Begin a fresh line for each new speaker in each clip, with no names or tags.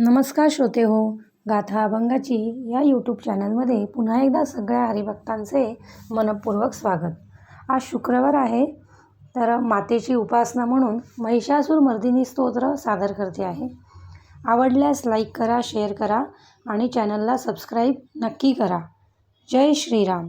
नमस्कार श्रोते हो गाथा अभंगाची या यूट्यूब चॅनलमध्ये पुन्हा एकदा सगळ्या हरिभक्तांचे मनपूर्वक स्वागत आज शुक्रवार आहे तर मातेची उपासना म्हणून महिषासूर मर्दिनी स्तोत्र सादर करते आहे आवडल्यास लाईक करा शेअर करा आणि चॅनलला सबस्क्राईब नक्की करा जय श्रीराम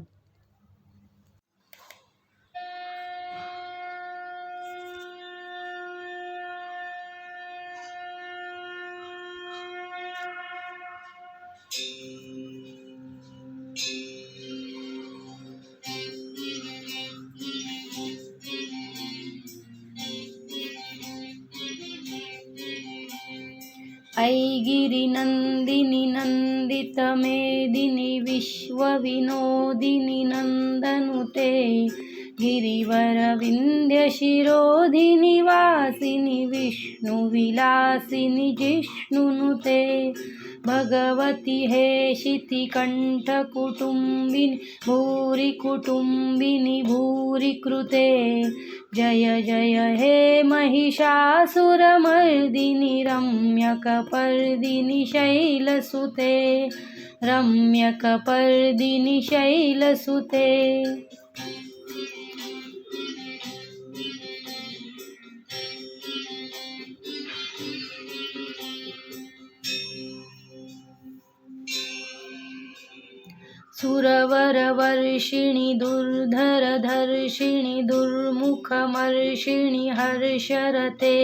ऐगिरिनन्दिनि नन्दितमेदिनि विश्वविनोदिनि नन्दनुते वासिनि विष्णुविलासिनि जिष्णुनुते भगवति हे शितिकण्ठकुटुम्बिनि भूरिकुटुम्बिनि भूरि कृते जय जय हे महिषासुरमर्दिनि रम्यकपर्दिनि शैलसुते रम्यक पर्दिनि शैलसुते सुरवरवर्षिणि दुर्धरधर्षिणि दुर्मुखमर्षिणि हर्षरते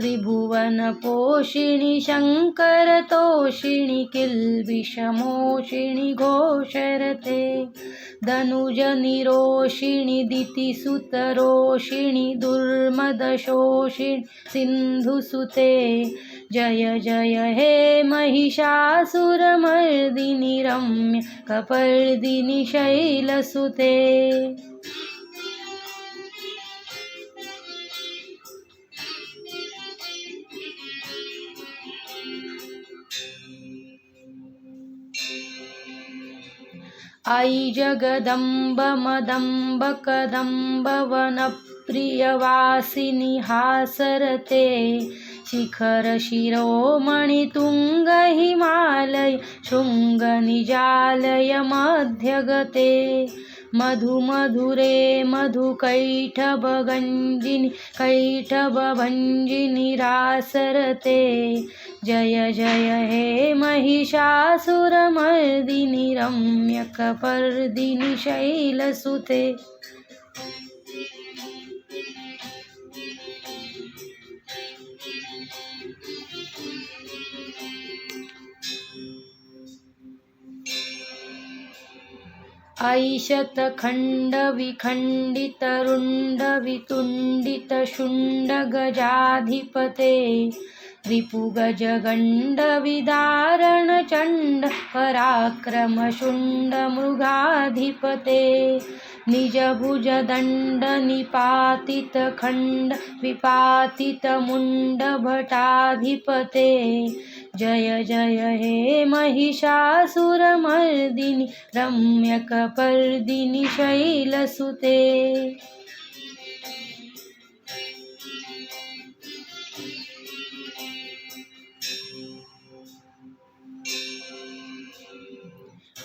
त्रिभुवनपोषिणि शङ्करतोषिणि किल्बिषमोषिणि घोषरते धनुजनिरोषिणि दितिसुतरोषिणि दुर्मदशोषिणि सिन्धुसुते जय जय हे महिषासुरमर्दिनि रम्य शैलसुते ऐ जगदम्बमदम्बकदम्बवनप्रियवासिनि हासरते शुंग निजालय मध्यगते मधुमधुरे कैठब कैठभभञ्जिनि रासरते जय जय हे महिषासुरमर्दिनि रम्यक पर्दिनिशैलसुते अयशतखण्डविखण्डितरुण्डवि त्रिपुगज पराक्रमशुण्डमृगाधिपते निजभुजदण्डनिपातितखण्ड विपातितमुण्डभटाधिपते जय जय हे महिषासुरमर्दिनि रम्यकपर्दिनि शैलसुते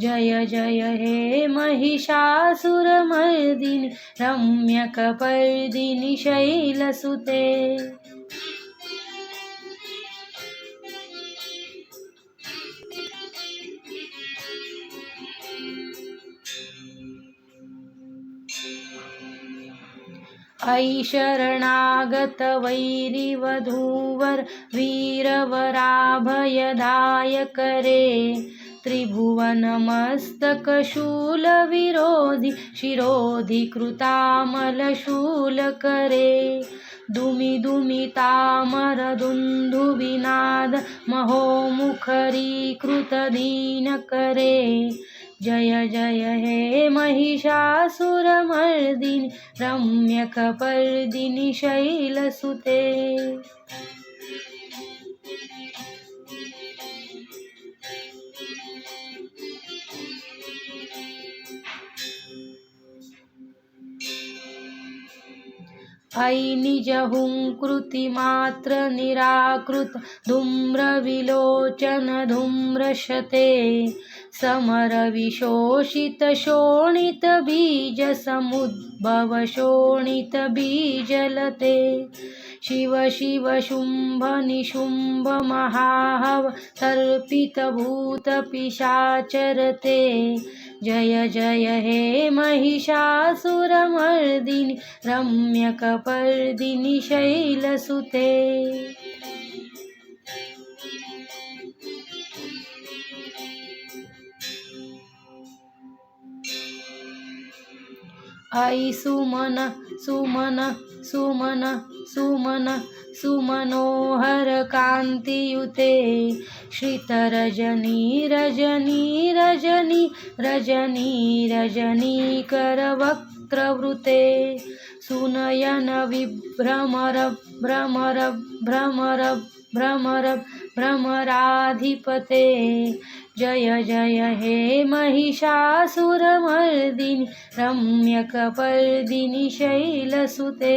जय जय हे महिषासुरमर्दिनि रम्यकपर्दिनि शैलसुते अयि शरणागत वैरिवधूवर वीरवराभयदाय करे त्रिभुवनमस्तकशूलविरोधि शिरोधिकृतामलशूलकरे धुमिधुमितामरधुन्धुविनाद महोमुखरीकृत दीनकरे जय जय हे महिषासुरमर्दिनि रम्यकपर्दिनि शैलसुते मात्र निराकृत धूम्रविलोचन धूम्रशते समरविशोषितशोणितबीजसमुद्भवशोणितबीजलते शिव शिव शुम्भ निशुम्भ महाहव पिशाचरते। जय जय हे महिषासुरमर्दिनि रम्यकपर्दिनि शैलसुते ऐ सुमन सुमन सुमन सुमन सुमनोहरकान्तियुते रजनी रजनीरजनीकरवक्त्रवृते सुनयनविभ्रमर भ्रमर भ्रमर भ्रमर भ्रमराधिपते जय जय हे महिषासुरमर्दिनि रम्यकपर्दिनि शैलसुते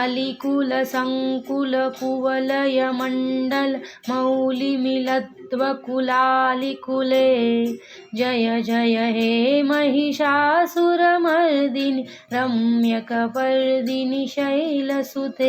अलिकुल संकुल कुवलय मिलत्व कुलालि कुले जय जय हे मर्दिनी महिषासुरमर्दिनि रम्यकपर्दिनि शैलसुते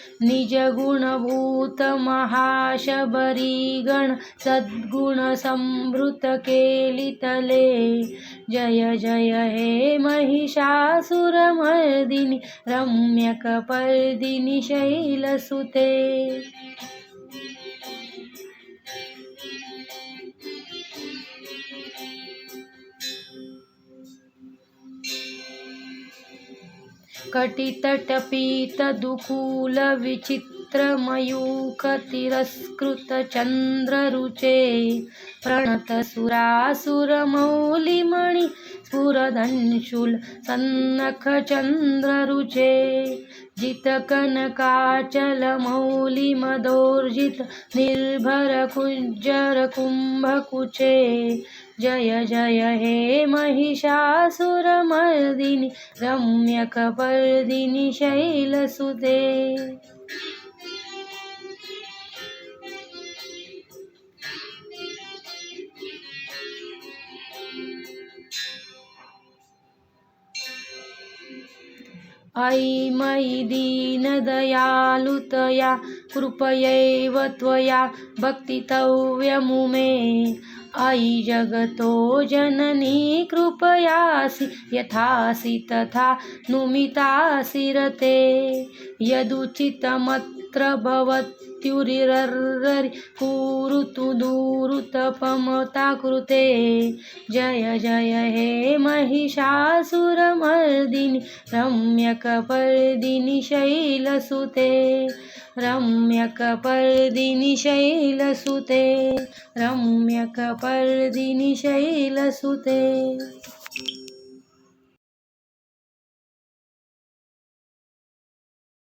निज गुणभूत निजगुणभूतमहाशबरीगण सद्गुणसम्भृतकेलितले जय जय हे महिषासुरमर्दिनि रम्यकपर्दिनि शैलसुते कटितटपीतदुकूलविचित्र मयूख प्रणतसुरासुरमौलिमणि सुरदंशूल सन्नखचन्द्ररुचे जितकनकाचलमौलिमदोर्जित निर्भर जय जय हे महिषासुरमर्दिनि रम्यक शैलसुते मयि दीनदयालुतया कृपयैव त्वया भक्तितव्यमुमे ऐ जगतो जननी कृपयासि यथासि तथा नुमितासि रते भवत्युरिर्रि कूरुतु कृते जय जय हे महिषासुरमर्दिनि शैलसुते रम्यक शैलसुते रम्यक शैलसुते